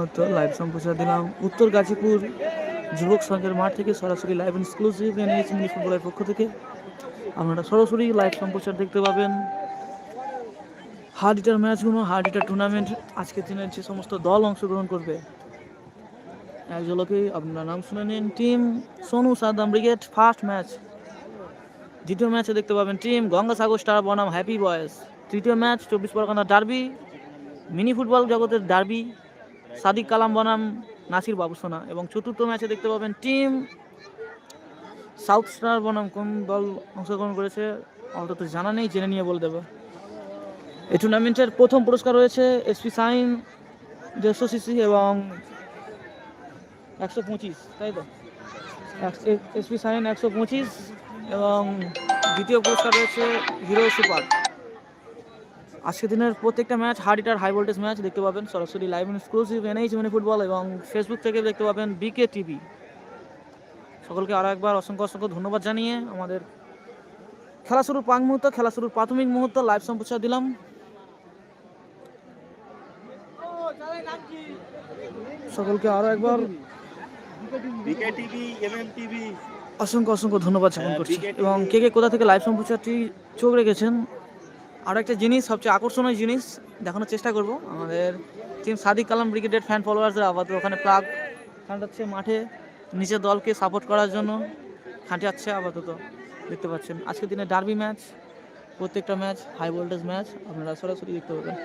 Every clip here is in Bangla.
মুহূর্ত লাইভ সম্প্রচার দিলাম। উত্তর গাজীপুর যুবক সংঘের মাঠ থেকে সরাসরি লাইভ এক্সক্লুসিভ এনএইচ মিনি ফুটবলের পক্ষ থেকে। আপনারা সরাসরি লাইভ সম্প্রচার দেখতে পাবেন। হার্ড হিটার ম্যাচগুলো হার্ড হিটার টুর্নামেন্ট আজকের দিনের যে সমস্ত দল অংশগ্রহণ করবে। এক ঝলকেই আপনারা নাম শুনে নিন। Team Sonu Saddam brigade first match দ্বিতীয় ম্যাচে দেখতে পাবেন টিম গঙ্গাসাগর স্টার বনাম হ্যাপি বয়েস তৃতীয় ম্যাচ চব্বিশ পরগনা ডার্বি মিনি ফুটবল জগতের ডার্বি সাদিক কালাম বনাম, নাসির বাবুসোনা এবং চতুর্থ ম্যাচে দেখতে পাবেন টিম সাউথ স্টার বনাম কোন দল অংশগ্রহণ করেছে, অন্তত জানা নেই, জেনে নিয়ে বলে দেবে। এই টুর্নামেন্টের প্রথম পুরস্কার রয়েছে এসপি সাইন, দেড়শো সিসি এবং একশো পঁচিশ, তাই তো? এসপি সাইন একশো পঁচিশ এবং দ্বিতীয় পুরস্কার রয়েছে হিরো সুপার। আজকের দিনের প্রত্যেকটা match hard hitter high voltage match দেখতে পাবেন। সরাসরি live exclusive NH mini football এবং ফেসবুক থেকে দেখতে পাবেন বিকে টিভি সকলকে আরও একবার অসংখ্য অসংখ্য ধন্যবাদ জানিয়ে আমাদের খেলা শুরুর পাক মুহূর্ত খেলা শুরুর প্রাথমিক মুহূর্ত লাইভ সম্প্রচার দিলাম। সকলকে আরও একবার অসংখ্য অসংখ্য ধন্যবাদ জ্ঞাপন হ্যাঁ, করছি। এবং কে কে কোথা থেকে লাইভ সম্প্রচারটি চোখ রেখেছেন আরও একটা জিনিস, সবচেয়ে আকর্ষণীয় জিনিস দেখানোর চেষ্টা করব, আমাদের টিম সাদিক কালাম ব্রিগেডের ফ্যান ফলোয়ার্সরা আপাতত ওখানে প্লাগ খাটাচ্ছে মাঠে, নিজের দলকে সাপোর্ট করার জন্য খাটিয়াচ্ছে আপাতত, দেখতে পাচ্ছেন। আজকের দিনে ডার্বি ম্যাচ প্রত্যেকটা ম্যাচ হাই ভোল্টেজ ম্যাচ আপনারা সরাসরি দেখতে পাবেন।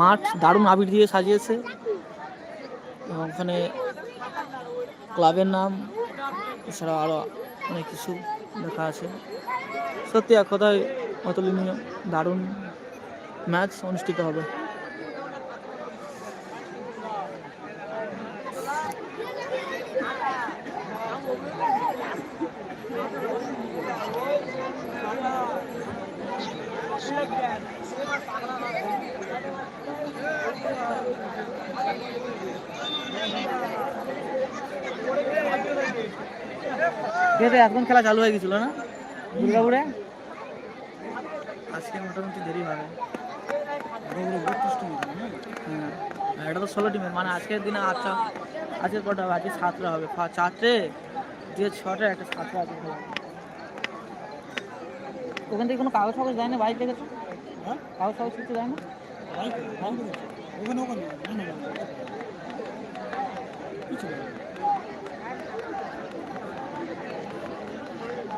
মাঠ দারুণ আবির দিয়ে সাজিয়েছে, এবং ওখানে ক্লাবের নাম, এছাড়াও আরও অনেক কিছু। লেখা আছে। সত্যি এক কথায় অতুলনীয় দারুণ ম্যাচ অনুষ্ঠিত হবে। ঠিক আছে এখন খেলা চালু হয়ে গেছিল না? দুর্গাপুরে? আজকে মোটামুটি দেরি হবে। হ্যাঁ। এটা তো ষোলো টিমের মানে আজকের দিনে আচ্ছা আজকে কটা হবে আজকে সাতটা হবে। চারটে? দিয়ে ছটা একটা সাতটা আছে খেলা। ওখান থেকে কোনো কাগজ ফাগজ দেয় না বাইক দেখেছ কাগজ ফাগজ কিছু দেয় না হ্যাঁ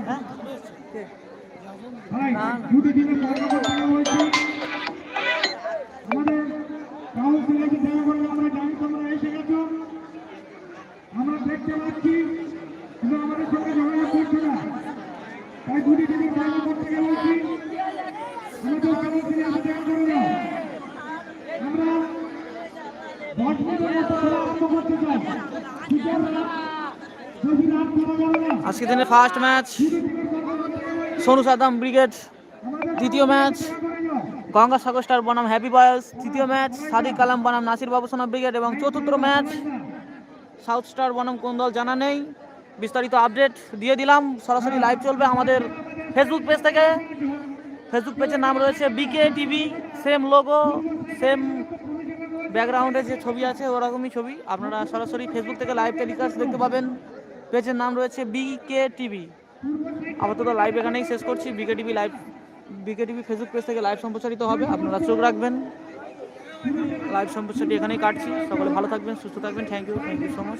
হ্যাঁ? কে? আমাদের কাউন্সিলরকে দেখা করলে আমরা জানি তোমরা এসে গেছো। আমরা দেখতে পাচ্ছি কিন্তু আমাদের সঙ্গে ঝগড়া করছে না। তাই দুটি টিমের খেলা করতে গেলে আমাদের দেখা করে দাও। আমরা দশ মিনিটের আজকে দিনের first match Sonu Saddam brigade, দ্বিতীয় ম্যাচ গঙ্গাসাগর স্টার বনাম হ্যাপি বয়েস তৃতীয় ম্যাচ সাদিক কালাম বনাম নাসির বাবু বাবুসোনা ব্রিগেড এবং চতুর্থ ম্যাচ সাউথ স্টার বনাম কোন দল জানা নেই। বিস্তারিত আপডেট দিয়ে দিলাম, সরাসরি লাইভ চলবে আমাদের ফেসবুক পেজ থেকে। ফেসবুক পেজের নাম রয়েছে BK TV same logo same ব্যাকগ্রাউন্ডে যে ছবি আছে ওরকমই ছবি। আপনারা সরাসরি ফেসবুক থেকে লাইভ টেলিকাস্ট দেখতে পাবেন। পেজের নাম রয়েছে বিকে টিভি আপাতত লাইভ এখানেই শেষ করছি। BK TV live BK TV Facebook page থেকে লাইভ সম্প্রচারিত হবে। আপনারা চোখ রাখবেন। লাইভ সম্প্রচারটি এখানেই কাটছি। সকলে ভালো থাকবেন, সুস্থ থাকবেন। Thank you thank you so much